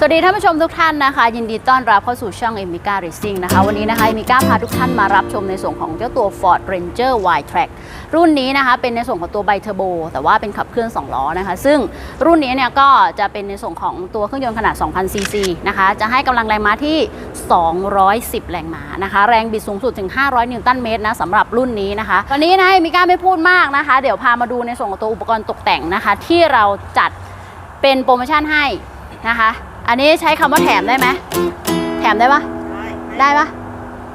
สวัสดีท่านผู้ชมทุกท่านนะคะ ยินดีต้อนรับเข้าสู่ช่อง e m i c a Racing นะคะวันนี้นะคะ e m i c a พาทุกท่านมารับชมในส่วนของเจ้าตัว Ford Ranger Y Track รุ่นนี้นะคะเป็นในส่วนของตัวไบเทอร์โบแต่ว่าเป็นขับเคลื่อน 2 ล้อนะคะ ซึ่งรุ่นนี้เนี่ยก็จะเป็นในส่วนของตัวเครื่องยนต์ขนาด 2,000 ซีซีนะคะ จะให้กำลังแรงม้าที่ 210 แรงม้านะคะ แรงบิดสูงสุดถึง 500 นิวตันเมตรนะสำหรับรุ่นนี้นะคะวันนี้นะเอมิก้าไม่พูดมากนะคะ เดี๋ยวพามาดูในส่วนของตัวอุปกรณ์ตกแต่งนะคะ ที่เราจัดเป็นโปรโมชั่นให้นะคะ อันนี้ใช้คำว่าแถมได้ไหมแถมได้ปะได้ปะ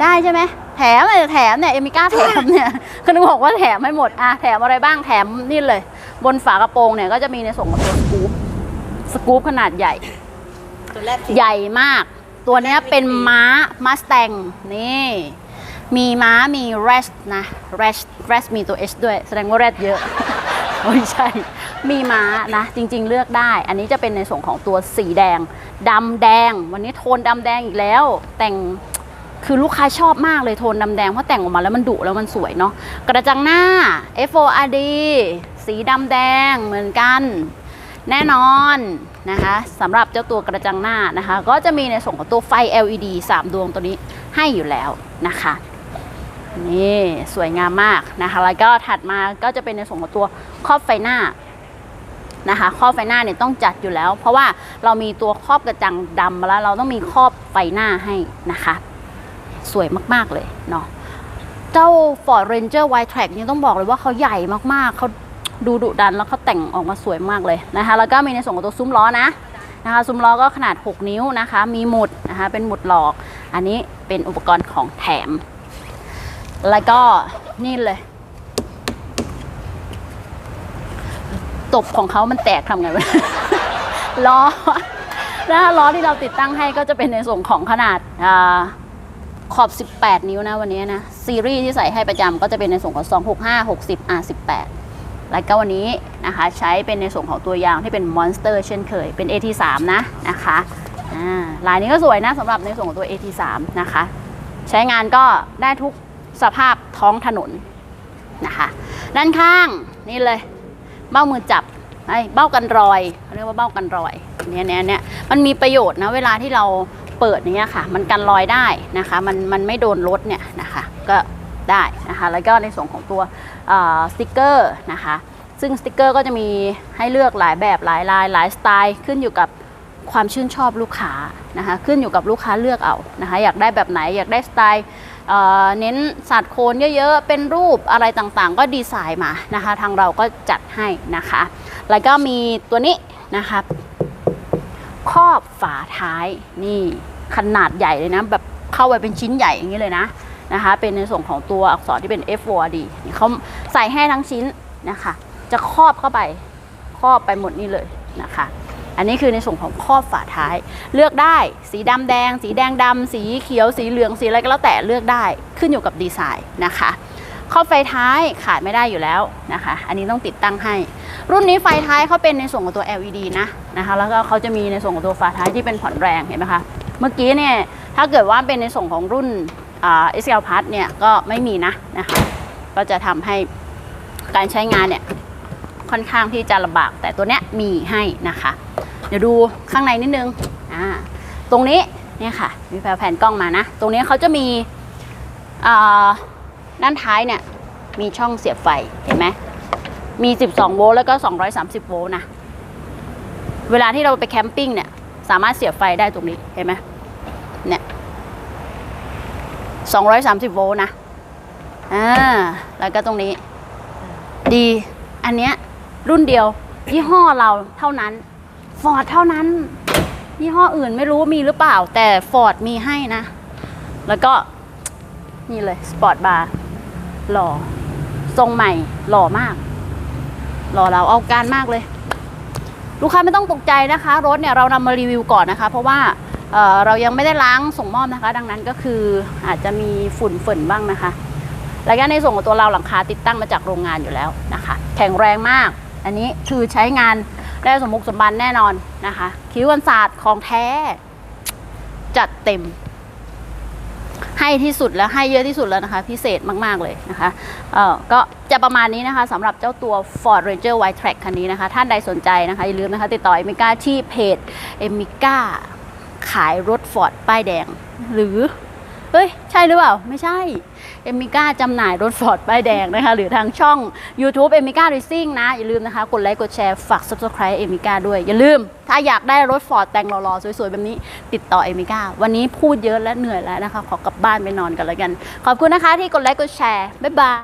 ได้ใช่ไหมแถมเลยแถมเนี่ยเอมิก้าแถมเนี่ยคือนึกบอกว่าแถมให้หมดอะแถมอะไรบ้างแถมนี่เลย บนฝากระโปรงเนี่ยก็จะมีในส่วนของตัวสกู๊ปสกู๊ปขนาดใหญ่ ตัวแรกใหญ่มาก ตัวเนี้ยเป็นม้ามาสแตงนี่ มีม้ามีแรชนะแรชแรชมีตัว H ด้วย แสดงว่าแรดเยอะ ไม่ใช่ มีม้านะ จริง ๆ เลือกได้ อันนี้จะเป็นในส่วนของตัวสีแดงดำแดง วันนี้โทนดำแดงอีกแล้ว แต่งคือลูกค้าชอบมากเลยโทนดำแดงเพราะแต่งออกมาแล้วมันดุแล้วมันสวยเนาะกระจังหน้า FORD สีดำแดงเหมือนกัน แน่นอนนะคะสำหรับเจ้าตัวกระจังหน้านะคะ ก็จะมีในส่วนของตัวไฟ LED 3 ดวงตัวนี้ให้อยู่แล้วนะคะ นี่สวยงามมากนะคะ แล้วก็ถัดมาก็จะเป็นในส่วนของตัวครอบไฟหน้านะคะครอบไฟหน้าเนี่ยต้องจัดอยู่แล้ว เพราะว่าเรามีตัวครอบกระจังดำมาแล้ว เราต้องมีครอบไฟหน้าให้นะคะ สวยมากๆเลยเนาะเจ้า Ford Ranger Wide Track นี่ต้องบอกเลยว่าเขาใหญ่มากๆเขาดูดุดันแล้วเขาแต่งออกมาสวยมากเลยนะคะ แล้วก็มีในส่วนของตัวซุ้มล้อนะนะคะซุ้มล้อก็ขนาด 6 นิ้วนะคะ มีหมุดนะคะเป็นหมุดหลอก อันนี้เป็นอุปกรณ์ของแถม แล้วก็นี่เลย ตบของเขามันแตกทำไงวะล้อนะคะล้อที่เราติดตั้งให้ก็จะเป็นในส่วนของขนาดอขอบ 18 นิ้วนะวันนี้นะ ซีรีส์ที่ใส่ให้ประจำก็จะเป็นในส่วนของ 265 60 R18 แล้วก็วันนี้นะคะใช้เป็นในส่วนของตัวยางที่เป็น Monster เช่นเคยเป็น AT3 นะนะคะอ่าลายนี้ก็สวยนะสำหรับในส่วนของตัว AT3 นะคะ ใช้งานก็ได้ทุก สภาพท้องถนนนะคะ ด้านข้างนี่เลยเบ้ามือจับไอ้เบ้ากันรอยเขาเรียกว่าเบ้ากันรอยเนี่ยเนี่ยเนี่ยมันมีประโยชน์นะเวลาที่เราเปิดอย่างเงี้ยค่ะ มันกันรอยได้นะคะมันมันไม่โดนรถเนี่ยนะคะก็ได้นะคะแล้วก็ในส่วนของตัวสติกเกอร์นะคะซึ่งสติกเกอร์ก็จะมีให้เลือกหลายแบบหลายลายหลายสไตล์ขึ้นอยู่กับความชื่นชอบลูกค้านะคะขึ้นอยู่กับลูกค้าเลือกเอานะคะอยากได้แบบไหนอยากได้สไตล์ เน้นสัดโคนเยอะๆ เป็นรูปอะไรต่างๆ ก็ดีไซน์มานะคะ ทางเราก็จัดให้นะคะ แล้วก็มีตัวนี้นะคะครอบฝาท้ายนี่ขนาดใหญ่เลยนะ แบบเข้าไปเป็นชิ้นใหญ่อย่างนี้เลยนะนะคะ เป็นในส่วนของตัวอักษรที่เป็น F4D นี่เขาใส่ให้ทั้งชิ้นนะคะ จะครอบเข้าไปครอบไปหมดนี่เลยนะคะ อันนี้คือในส่วนของครอบฝาท้าย เลือกได้สีดำแดง สีแดงดำสีเขียว สีเหลือง สีอะไรก็แล้วแต่เลือกได้ขึ้นอยู่กับดีไซน์นะคะครอบไฟท้ายขาดไม่ได้อยู่แล้วนะคะ อันนี้ต้องติดตั้งให้ รุ่นนี้ไฟท้ายเขาเป็นในส่วนของตัว LED นะนะคะ แล้วก็เขาจะมีในส่วนของตัวฝาท้ายที่เป็นผ่อนแรงเห็นไหมคะ เมื่อกี้เนี่ยถ้าเกิดว่าเป็นในส่วนของรุ่นอ่า SL Plus เนี่ยก็ไม่มีนะนะคะ ก็จะทำให้การใช้งานเนี่ย ค่อนข้างที่จะลำบาก แต่ตัวเนี้ยมีให้นะคะ เดี๋ยวดูข้างในนิดนึงอ่าตรงนี้เนี่ยค่ะ มีแผ่นกล้องมานะ ตรงนี้เขาจะมีด้านท้ายเนี่ยมีช่องเสียบไฟเห็นไหมมี 12 โวลต์แล้วก็ 230 โวลต์นะ เวลาที่เราไปแคมปิ้งเนี่ย สามารถเสียบไฟได้ตรงนี้เห็นไหมเนี่ย 230 โวลต์นะอ่าแล้วก็ตรงนี้ ดี อันเนี้ย รุ่นเดียว ยี่ห้อเราเท่านั้นฟอร์ดเท่านั้น ยี่ห้ออื่นไม่รู้มีหรือเปล่า แต่ฟอร์ดมีให้นะ แล้วก็นี่เลยสปอร์ตบาร์หล่อ ทรงใหม่ หล่อมาก หล่อเราเอาการมากเลย ลูกค้าไม่ต้องตกใจนะคะ รถเนี่ยเรานำมารีวิวก่อนนะคะ เพราะว่าเเรายังไม่ได้ล้างส่งมอบนะคะ ดังนั้นก็คืออาจจะมีฝุ่นฝนบ้างนะคะ แล้วก็ในส่วนของตัวเราหลังคาติดตั้งมาจากโรงงานอยู่แล้วนะคะ แข็งแรงมาก อันนี้คือใช้งานได้สมบุกสมบันแน่นอนนะคะ คิ้วกันศาสตร์ของแท้ จัดเต็ม ให้ที่สุดแล้วให้เยอะที่สุดแล้วนะคะ พิเศษมาก ๆ เลยนะคะเอ่อก็จะประมาณนี้นะคะสำหรับเจ้าตัว Ford Ranger Wide Track คันนี้นะคะ ท่านใดสนใจนะคะ อย่าลืมนะคะ ติดต่อเอมิก้าที่เพจเอมิก้าขายรถฟอร์ดป้ายแดง หรือ เฮ้ย ใช่หรือเปล่า ไม่ใช่ เอมิก้าจำหน่ายรถฟอร์ดป้ายแดงนะคะ หรือทางช่อง YouTube เอมิก้ารีซิ่งนะ อย่าลืมนะคะ กดไลค์ กดแชร์ ฝาก Subscribe เอมิก้าด้วย อย่าลืม ถ้าอยากได้รถฟอร์ดแต่งหล่อๆ สวยๆ แบบนี้ ติดต่อเอมิก้า วันนี้พูดเยอะและเหนื่อยแล้วนะคะ ขอกลับบ้านไปนอนกันแล้วกัน ขอบคุณนะคะที่กดไลค์ กดแชร์ บ๊ายบาย